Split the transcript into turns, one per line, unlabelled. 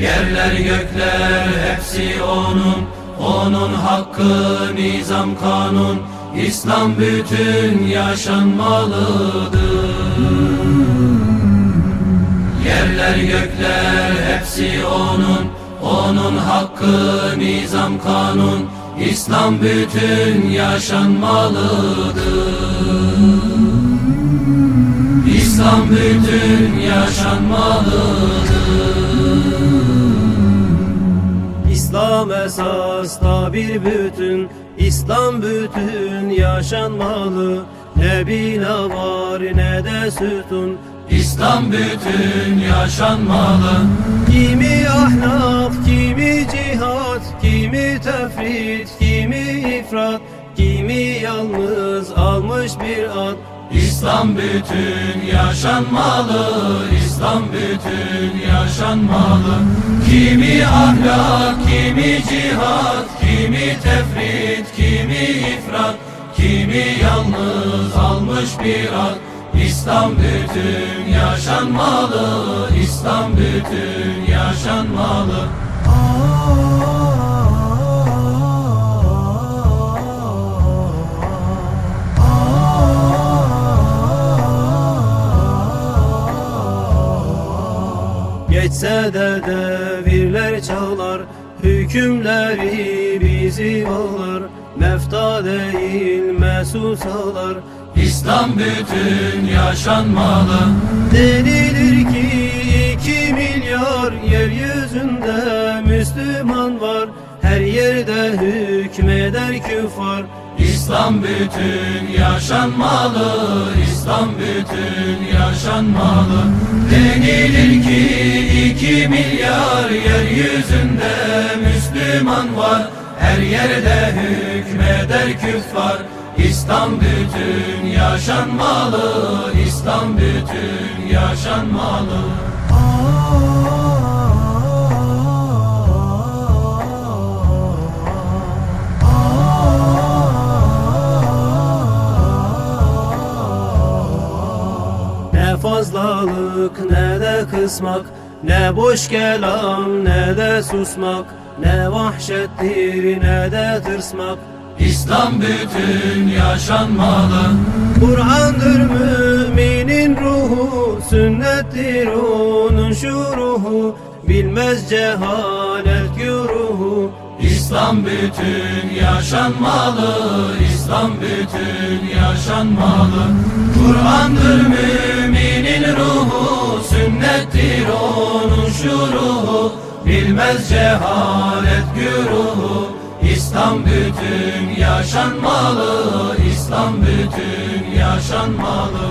Yerler gökler hepsi onun Onun hakkı nizam kanun. İslam bütün yaşanmalıdır. Yerler gökler hepsi onun Onun hakkı nizam kanun. İslam bütün yaşanmalıdır. İslam bütün yaşanmalıdır
İslam esasda bir bütün İslam bütün yaşanmalı. Ne bina var ne de sütun
İslam bütün yaşanmalı.
Kimi ahlak, kimi cihat Kimi tefrit, kimi ifrat Kimi yalnız almış bir ad
İslam bütün yaşanmalı İslam bütün yaşanmalı. Kimi ahlak, kimi cihat Kimi tefrit, kimi ifrat Kimi yalnız almış bir ad İslam bütün yaşanmalı İslam bütün yaşanmalı
Geçse de devirler çağlar Hükümleri bizi bağlar. Mefta değil mesusalar
İslam bütün yaşanmalı.
Denilir ki iki milyar yeryüzünde Müslüman var. Her yerde hükmeder küfar.
İslam bütün yaşanmalı. İslam bütün yaşanmalı. Denilir ki Müslüman var Her yerde hükmeder küffar. İslam bütün yaşanmalı İslam bütün yaşanmalı
Ne fazlalık ne de kısmak. Ne boş kelam ne de susmak Ne vahşettir ne de tırsmak.
İslam bütün yaşanmalı.
Kur'an'dır müminin ruhu Sünnettir onun şuruhu Bilmez cehalet güruhu.
İslam bütün yaşanmalı. İslam bütün yaşanmalı. Kur'an'dır müminin ruhu Sünnettir onun şuruhu Bilmez cehalet güruhu İslam bütün yaşanmalı İslam bütün yaşanmalı